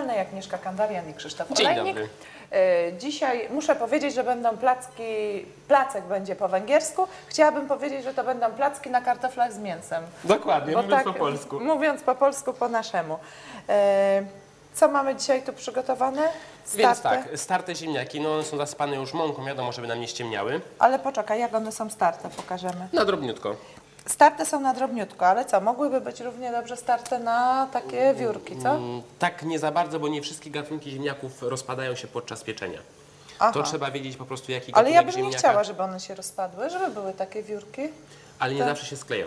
restauracji rustykalnej Agnieszka Kandarian i Krzysztof Dzień Olejnik. dobry. E, Dzisiaj muszę powiedzieć, że będą placki, placek będzie po węgiersku. Chciałabym powiedzieć, że to będą placki na kartoflach z mięsem. Dokładnie, Bo mówiąc tak, po polsku. Mówiąc po polsku, po naszemu. E, Co mamy dzisiaj tu przygotowane? Więc Starte. tak, starte ziemniaki, no one są zasypane już mąką, wiadomo, żeby nam nie ściemniały. Ale poczekaj, jak one są starte, pokażemy. Na drobniutko. Starte są na drobniutko, ale co, mogłyby być równie dobrze starte na takie wiórki, co? Mm, Tak nie za bardzo, bo nie wszystkie gatunki ziemniaków rozpadają się podczas pieczenia. Aha. To trzeba wiedzieć po prostu jaki Ale gatunek ja bym nie ziemniaka, chciała, żeby one się rozpadły, żeby były takie wiórki. ale nie tak. zawsze się skleją.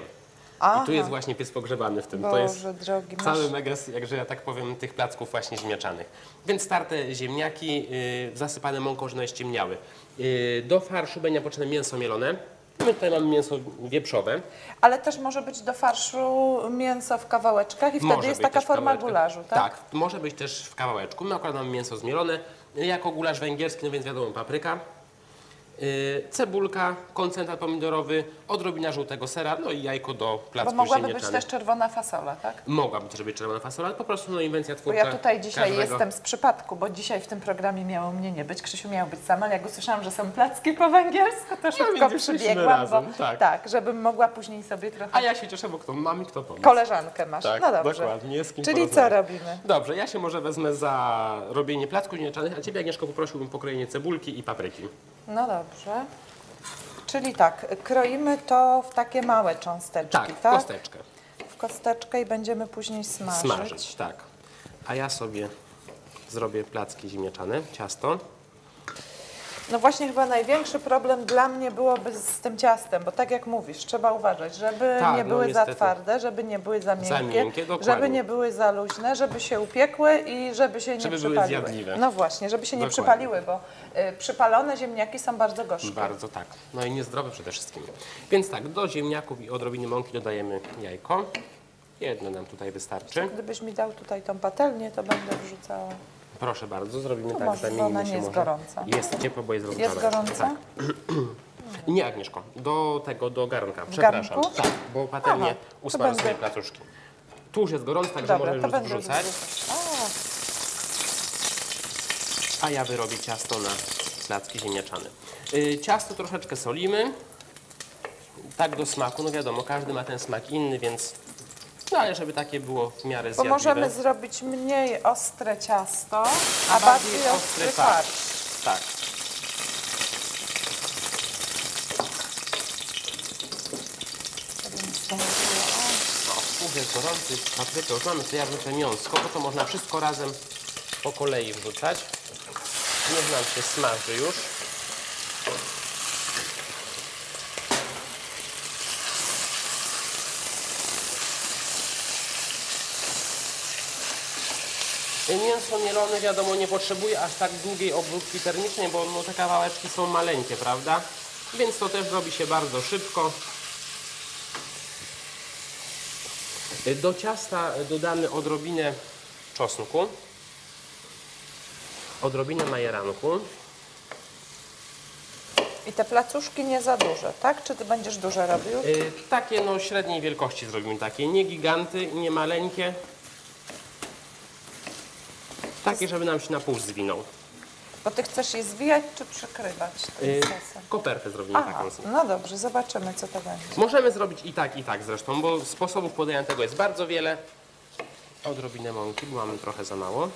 Aha. I tu jest właśnie pies pogrzebany w tym. to jest Boże drogi, masz... cały megas, jakże ja tak powiem, tych placków właśnie ziemniaczanych. Więc starte ziemniaki yy, zasypane mąką, że one ściemniały. Yy, do farszu będzie potrzebne mięso mielone. My tutaj mamy mięso wieprzowe. Ale też może być do farszu mięso w kawałeczkach i wtedy Może jest taka forma gularzu, tak? Tak, może być też w kawałeczku. My akurat mamy mięso zmielone. Jako gulasz węgierski, no więc wiadomo, papryka. Yy, cebulka, koncentrat pomidorowy, odrobina żółtego sera, no i jajko do Bo placków mogłaby być też czerwona fasola, tak? Mogłaby też być czerwona fasola, ale po prostu no, inwencja Bo twórcza ja tutaj dzisiaj każdego. jestem z przypadku, bo dzisiaj w tym programie miało mnie nie być. Krzysiu miał być sam, ale jak usłyszałam, że są placki po węgiersku, to szybko więc jesteśmy przybiegłam, razem, bo tak. tak, żebym mogła później sobie trochę... A ja się cieszę, bo kto mam i kto pomóc. Koleżankę masz. Tak, no dobrze. dokładnie, z kim Czyli co robimy? Dobrze, ja się może wezmę za robienie placków ziemniaczanych, a Ciebie Agnieszko poprosiłbym pokrojenie cebulki i papryki. No dobrze. Czyli tak, kroimy to w takie małe cząsteczki, Tak, tak? w kosteczkę. W kosteczkę i będziemy później smażyć. Smażyć, tak. A ja sobie zrobię placki ziemniaczane, ciasto. No właśnie chyba największy problem dla mnie byłoby z tym ciastem, bo tak jak mówisz, trzeba uważać, żeby Tak, nie no były za niestety. twarde, żeby nie były za miękkie, miękkie, dokładnie. żeby nie były za luźne, żeby się upiekły i żeby się nie Żeby były przypaliły. zjadliwe. No właśnie, żeby się nie Dokładnie. przypaliły, bo y, przypalone ziemniaki są bardzo gorzkie. Bardzo tak. No i niezdrowe przede wszystkim. Więc tak, do ziemniaków i odrobiny mąki dodajemy jajko. Jedno nam tutaj wystarczy. Gdybyś mi dał tutaj tą patelnię, to będę wrzucała. Proszę bardzo, zrobimy tak, może, zamienimy ona nie się jest może. gorąca. Jest ciepło, bo jest Jest rozgrzane. gorąca? Tak. Nie, Agnieszko, do tego, do garnka. Przepraszam. garnku? Tak, bo patelnie Aha, usmażę będę- swoje placuszki. Tu już jest gorąco, także Dobra, możesz to już wrzucać. A ja wyrobię ciasto na placki ziemniaczane. Y, ciasto troszeczkę solimy. Tak do smaku, no wiadomo, każdy ma ten smak inny, więc no ale żeby takie było w miarę Bo zjadliwe. możemy zrobić mniej ostre ciasto, a, bardziej, ostry farsz. Tak. No, już jest gorący, paprykę już mamy, to ja wrzucę miąsko, bo to można wszystko razem po kolei wrzucać. Niech nam się smaży już. Mięso mielone wiadomo nie potrzebuje aż tak długiej obróbki termicznej, bo no, te kawałeczki są maleńkie, prawda? Więc to też robi się bardzo szybko. Do ciasta dodamy odrobinę czosnku, odrobinę majeranku. I te placuszki nie za duże, tak? Czy ty będziesz duże robił? Y, Takie no średniej wielkości zrobimy takie, nie giganty, nie maleńkie. Takie, żeby nam się na pół zwinął. Bo ty chcesz je zwijać czy przykrywać tym Y, sosem? Kopertę zrobimy Aha, taką. no dobrze, zobaczymy co to będzie. Możemy zrobić i tak, i tak zresztą, bo sposobów podania tego jest bardzo wiele. Odrobinę mąki, bo mamy trochę za mało.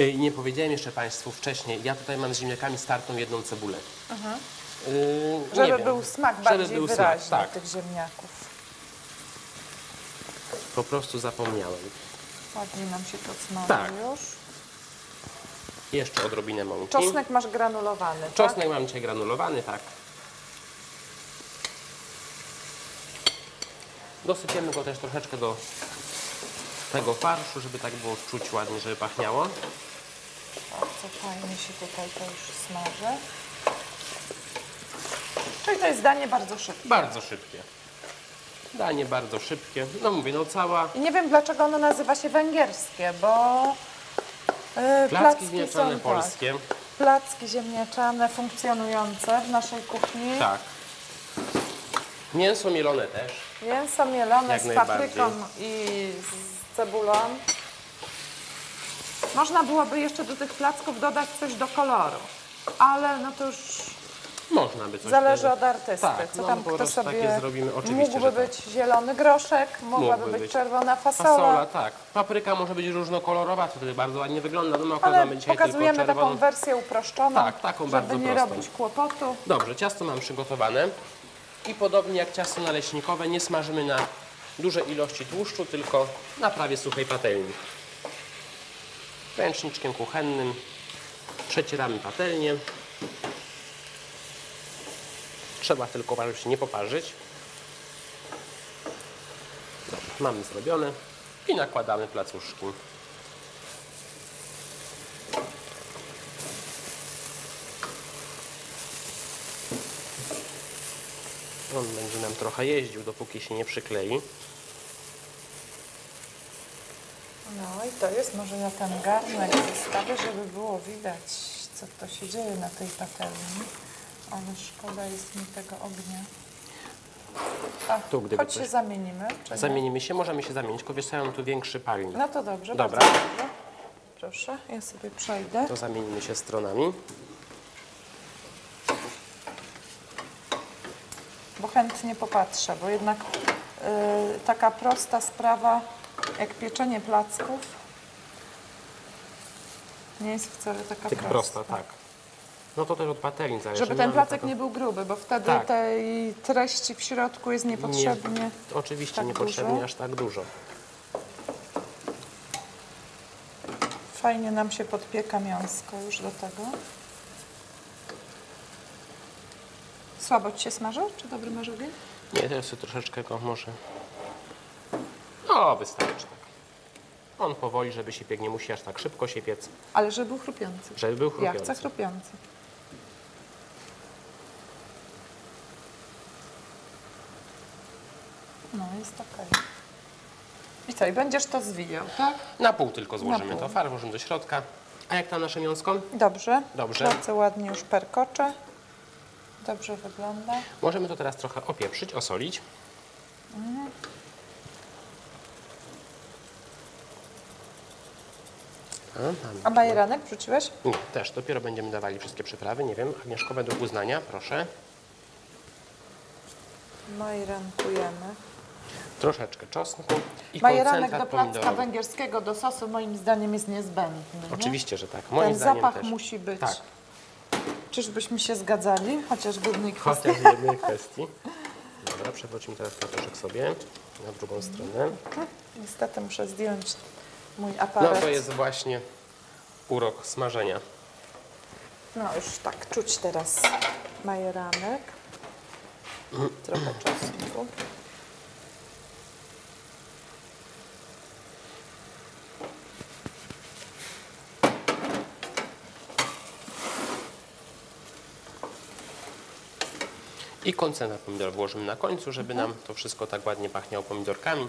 Y, Nie powiedziałem jeszcze Państwu wcześniej, ja tutaj mam z ziemniakami startą jedną cebulę. Y, nie Żeby wiem. był smak Żeby bardziej był smak, wyraźny tak. tych ziemniaków. Po prostu zapomniałem. Ładnie nam się to smaży Tak. już. Jeszcze odrobinę mąki. Czosnek masz granulowany, tak? Czosnek mam dzisiaj granulowany, tak. Dosypiemy go też troszeczkę do tego farszu, żeby tak było czuć ładnie, żeby pachniało. Bardzo fajnie się tutaj to już smaży. Czyli to jest danie bardzo szybkie. Bardzo szybkie. Danie bardzo szybkie. No mówię, no cała I nie wiem dlaczego ono nazywa się węgierskie, bo yy, placki zmieszane są, polskie. Tak. placki ziemniaczane funkcjonujące w naszej kuchni. Tak. Mięso mielone też. Mięso mielone Jak z papryką i z cebulą. Można byłoby jeszcze do tych placków dodać coś do koloru, ale no to już Można by coś zależy od artysty. Tak, co no tam po kto prostu sobie... takie zrobimy, oczywiście, Mógłby że tak. być zielony groszek, mogłaby Mógłby być, być. czerwona fasola. Fasola, tak. Papryka może być różnokolorowa, to wtedy bardzo ładnie wygląda. No my Ale dzisiaj pokazujemy tylko czerwoną. taką wersję uproszczoną, Tak, taką żeby bardzo nie prostą. robić kłopotu. Dobrze, ciasto mam przygotowane. I podobnie jak ciasto naleśnikowe, nie smażymy na duże ilości tłuszczu, tylko na prawie suchej patelni. Ręczniczkiem kuchennym przecieramy patelnię. Trzeba tylko uważać, się nie poparzyć. Dobrze, mamy zrobione i nakładamy placuszki. On będzie nam trochę jeździł, dopóki się nie przyklei. No i to jest, może ja ten garnek zostawię, żeby było widać, co to się dzieje na tej patelni. Ale szkoda jest mi tego ognia. A, Tu, gdyby choć coś- się zamienimy, czy nie? Zamienimy się, możemy się zamienić, tylko wiesz co, ja mam tu większy palnik. No to dobrze, Dobra. bardzo dobrze. Proszę, ja sobie przejdę. To zamienimy się stronami. bo chętnie popatrzę, bo jednak y, taka prosta sprawa jak pieczenie placków nie jest wcale taka Tak prosta, tak. No to też od patelni zależy. Żeby ten placek taką- nie był gruby, bo wtedy Tak. tej treści w środku jest niepotrzebnie. Nie, oczywiście tak niepotrzebnie dużo. aż tak dużo. Fajnie nam się podpieka mięsko już do tego. Słabo Ci się smaży? Czy dobry masz ogień? Nie, teraz sobie troszeczkę go może... O, wystarczy tak. On powoli, żeby się piekł, nie musi aż tak szybko się piec, Ale żeby był chrupiący. żeby był Ja chrupiący. chcę chrupiący. No, jest okej. I co, i będziesz to zwijał, tak? Na pół tylko złożymy pół. to, farę włożymy do środka. A jak tam nasze mięsko? Dobrze. Dobrze. Bardzo ładnie już perkocze. Dobrze wygląda. Możemy to teraz trochę opieprzyć, osolić. A, mamy A majeranek wrzuciłeś? Nie, też dopiero będziemy dawali wszystkie przyprawy. Nie wiem, Agnieszko, według uznania, proszę. Majerankujemy. Troszeczkę czosnku i Majeranek do koncentrat placka węgierskiego, do sosu moim zdaniem jest niezbędny. nie? Oczywiście, że tak. Moim Ten zdaniem zapach też. musi być. Tak, Czyżbyśmy się zgadzali? Chociaż w jednej kwestii. chociaż w jednej kwestii. Dobra, przewrócimy teraz platuszek sobie na drugą stronę. Niestety muszę zdjąć mój No aparat. to jest właśnie urok smażenia. No już tak, czuć teraz majeranek. Trochę czosnku. I koncentrat pomidor włożymy na końcu, żeby nam to wszystko tak ładnie pachniało pomidorkami.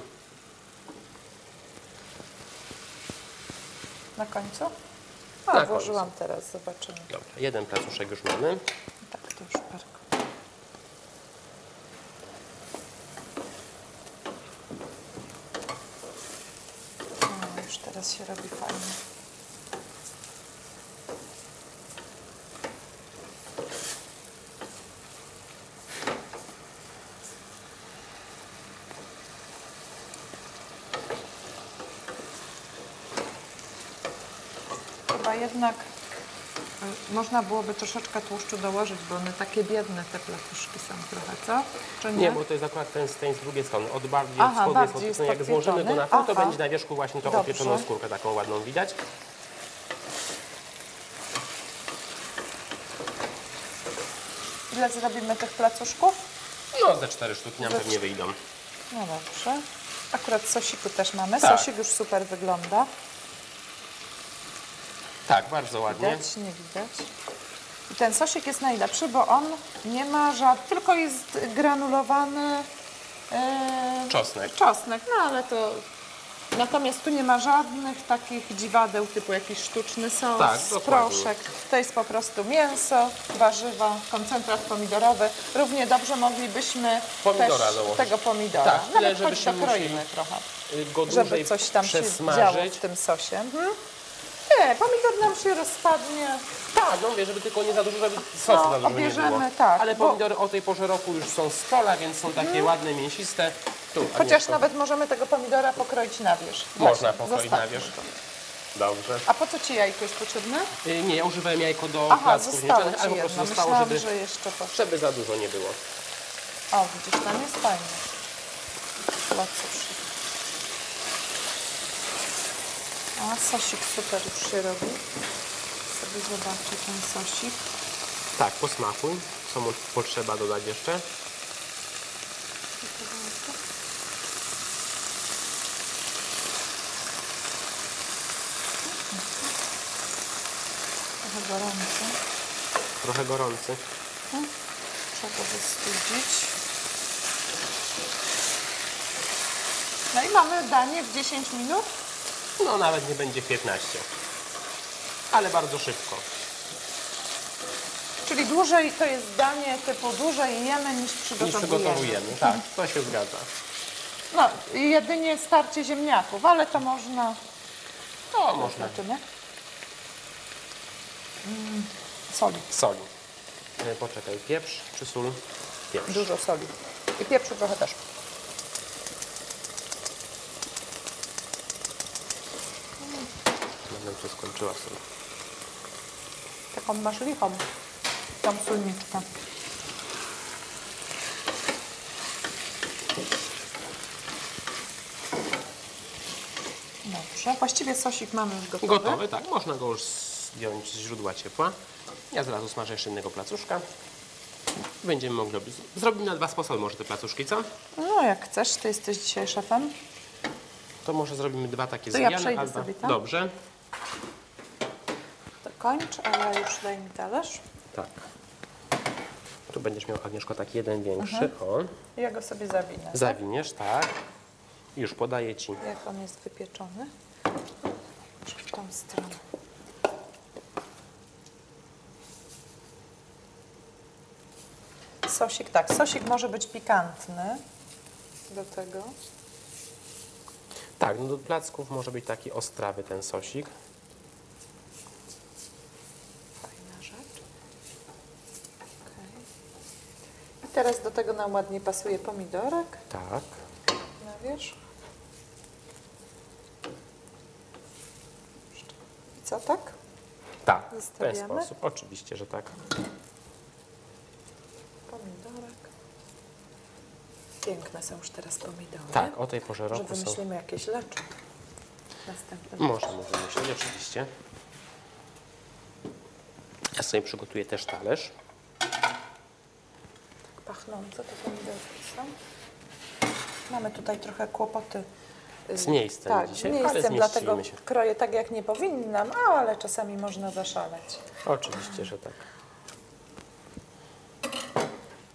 Na końcu? A, Na włożyłam teraz, zobaczymy. Dobra, jeden placuszek już mamy. Tak, to już perko. No, już teraz się robi fajnie. Chyba jednak y, można byłoby troszeczkę tłuszczu dołożyć, bo one takie biedne te platuszki są trochę, co? Czy nie? Nie, bo to jest akurat ten stain z drugiej strony. Od bardziej Aha, wschodniej bardziej jest Jak złożymy go na pół, to będzie na wierzchu właśnie tą Dobrze. opieczoną skórkę taką ładną widać. Ile zrobimy tych placuszków? No, ze cztery sztuki nam Ze pewnie wyjdą. No dobrze. Akurat sosiku też mamy. Tak. Sosik już super wygląda. Tak, bardzo ładnie. Widać, nie widać. I ten sosik jest najlepszy, bo on nie ma żadnych, tylko jest granulowany yy, Czosnek. czosnek. No ale to Natomiast tu nie ma żadnych takich dziwadeł typu jakiś sztuczny sos, Tak, proszek. To jest po prostu mięso, warzywa, koncentrat pomidorowy. Równie dobrze moglibyśmy Pomidora też dołożyć. tego pomidora. Tak, tyle, Nawet choć żebyśmy dokroimy musieli trochę, Y, żeby coś tam się działo w tym sosie. Mhm. Nie, pomidor nam się rozpadnie. Tak, no mówię, żeby tylko nie za dużo, żeby sosu No, za dużo nie obierzemy, było. tak, Ale bo- Mhm. pomidory o tej porze roku już są z pola, więc są takie ładne, mięsiste. Tu, Chociaż Agnieszko, nawet możemy tego pomidora pokroić na wierzch. Można pokroić na zostawmy wierzch. Dobrze. A po co Ci jajko jest potrzebne? Y, Nie, ja używałem jajko do Aha, placków zostało zmieczanych, ale po prostu jedno. zostało, Myślałam, żeby, że jeszcze żeby za dużo nie było. O, widzisz, tam jest fajnie. Placuszy. A, sosik super już się robi. Sobie zobaczę ten sosik. Tak, posmakuj. Co mu potrzeba dodać jeszcze? Trochę gorąco. Trochę gorący. Trzeba go wystudzić. No i mamy danie w 10 minut. No nawet nie będzie 15. Ale bardzo szybko. Czyli dłużej to jest danie typu dłużej jemy niż Niż przygotowujemy. przygotowujemy. Tak, to się zgadza. No, jedynie starcie ziemniaków, ale to można. No, można. Zobaczymy. Mm, soli, Soli. Y, Poczekaj, pieprz czy sól? Pieprz. dużo soli. I pieprzu trochę też. Się skończyła sól. Taką masz lichą, tą sólniczkę. Dobrze, właściwie sosik mamy już gotowy. Gotowy, tak. Można go już zdjąć z źródła ciepła. Ja zaraz smażę jeszcze jednego placuszka. Będziemy mogli robić. Zrobimy na dwa sposoby może te placuszki, co? No jak chcesz, ty jesteś dzisiaj szefem. To może zrobimy dwa takie To ja przejdę albo... sobie tam. Dobrze. Kończ, ale już daj mi talerz. Tak. Tu będziesz miał, Agnieszko, taki jeden większy. Mhm. O, Ja go sobie zawinę. zawiniesz, tak. Już podaję Ci. Jak on jest wypieczony. W tą stronę. Sosik, tak, sosik może być pikantny do tego. Tak, no do placków może być taki ostrawy ten sosik. Teraz do tego nam ładnie pasuje pomidorek Tak. na wierzch. I co, tak? Tak, w ten Zostawiamy? sposób. Oczywiście, że tak. Pomidorek. Piękne są już teraz pomidory. Tak, o tej porze Może roku są. wymyślimy jakieś leczo. Następnym Możemy wymyślić, oczywiście. Ja sobie przygotuję też talerz. Pachnące te pomidorki są. Mamy tutaj trochę kłopoty. Z miejscem tak, dzisiaj, z ale miejscem, dlatego się. kroję tak jak nie powinnam, ale czasami można zaszaleć. Oczywiście, że tak.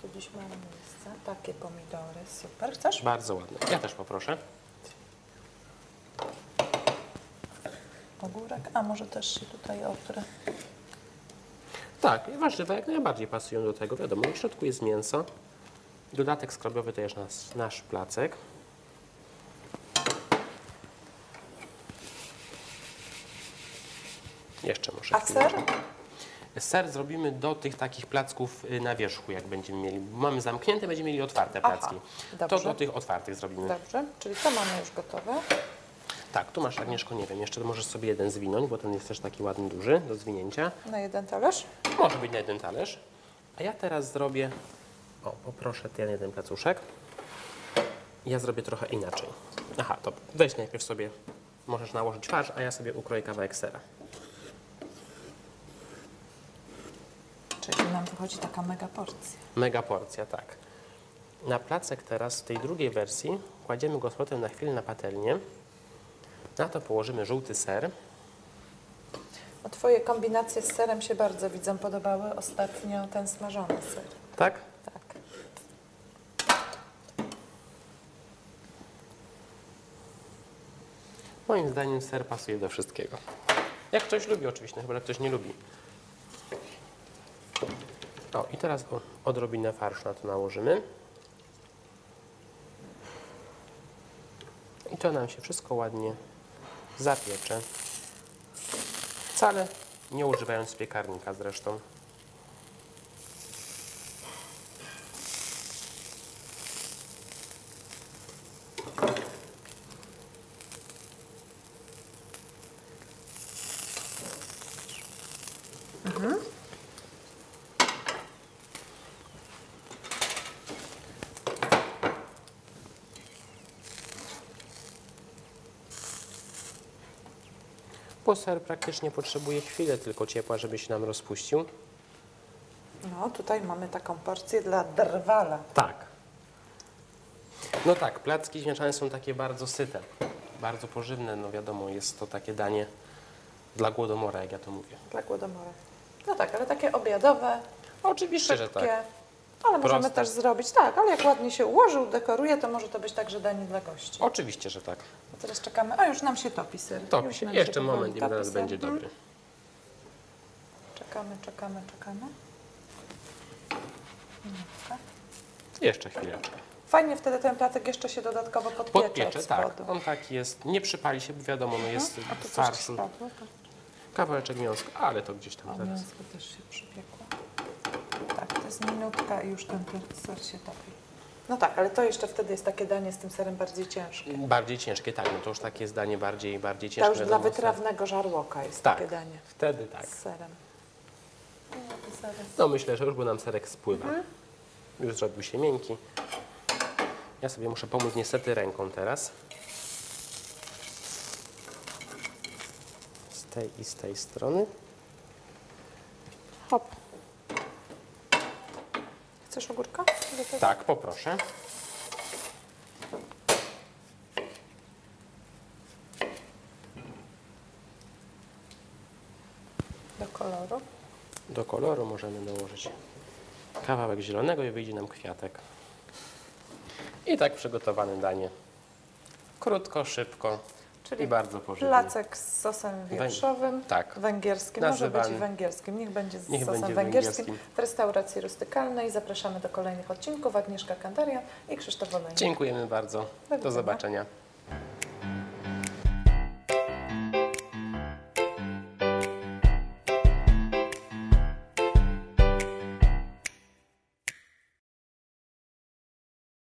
Tu dziś mamy miejsce. Takie pomidory, super. Chcesz? Bardzo ładne. Ja też poproszę. Ogórek, a może też się tutaj oprę. Tak, warzywa jak najbardziej pasują do tego. Wiadomo, w środku jest mięso. Dodatek skrobiowy to jest nasz, nasz placek. Jeszcze może A chwilę. ser? Ser zrobimy do tych takich placków y, na wierzchu, jak będziemy mieli. Mamy zamknięte, będziemy mieli otwarte Aha, placki. To do tych otwartych zrobimy. Dobrze, czyli to mamy już gotowe. Tak, tu masz Agnieszko, nie wiem, jeszcze możesz sobie jeden zwinąć, bo ten jest też taki ładny, duży do zwinięcia. Na jeden talerz. Może być na jeden talerz. A ja teraz zrobię, o poproszę ten jeden placuszek. Ja zrobię trochę inaczej. Aha, to weź najpierw sobie, możesz nałożyć farsz, a ja sobie ukroję kawałek sera. Czyli nam wychodzi taka mega porcja. Mega porcja, tak. Na placek teraz w tej drugiej wersji kładziemy go z powrotem na chwilę na patelnię. Na to położymy żółty ser. Twoje kombinacje z serem się bardzo widzą podobały. Ostatnio ten smażony ser. Tak? Tak. Moim zdaniem ser pasuje do wszystkiego. Jak ktoś lubi oczywiście, no chyba że ktoś nie lubi. O, i teraz o, odrobinę farszu na to nałożymy. I to nam się wszystko ładnie zapiecze. Wcale nie używając piekarnika zresztą. Bo ser praktycznie potrzebuje chwilę tylko ciepła, żeby się nam rozpuścił. No, tutaj mamy taką porcję dla drwala. Tak. No tak, placki ziemniaczane są takie bardzo syte, bardzo pożywne. No wiadomo, jest to takie danie dla głodomora, jak ja to mówię. Dla głodomora. No tak, ale takie obiadowe, Oczywiście, że szybkie. tak. Ale możemy Proste. też zrobić tak, ale jak ładnie się ułożył, dekoruje, to może to być także danie dla gości. Oczywiście, że tak. A teraz czekamy. A już nam się topi ser. To Już się, nam jeszcze powoli moment i topi ser. będzie Mhm. dobry. Czekamy, czekamy, czekamy. Minutkę. Jeszcze chwileczkę. Fajnie wtedy ten placek jeszcze się dodatkowo podpiecze, Podpiecze, od tak. spodu. On taki jest, nie przypali się, bo wiadomo, no jest A tu coś farszu. spadło. Kawałeczek mięska, ale to gdzieś tam O, zaraz. mięsko też się przypiekło. To jest minutka i już ten ser się topi. No tak, ale to jeszcze wtedy jest takie danie z tym serem bardziej ciężkie. Bardziej ciężkie, tak, no to już takie zdanie bardziej, bardziej To ciężkie. już dla wytrawnego żarłoka jest Tak, takie danie wtedy tak. z serem. No, to myślę, że już bo nam serek spływa. Mhm. Już zrobił się miękki. Ja sobie muszę pomóc niestety ręką teraz. Z tej i z tej strony. Hop. Chcesz ogórka? Tak, poproszę. Do koloru. Do koloru możemy dołożyć kawałek zielonego i wyjdzie nam kwiatek. I tak przygotowane danie. Krótko, szybko Czyli i bardzo pożywne. Placek z sosem wieprzowym. tak. Węgierskim. Może być Nazywany- i węgierskim. Niech będzie z Niech sosem będzie węgierskim. węgierskim. W restauracji rustykalnej. Zapraszamy do kolejnych odcinków. Agnieszka Kandaria i Krzysztof Wolejnik. Dziękujemy bardzo. Do widzenia. zobaczenia.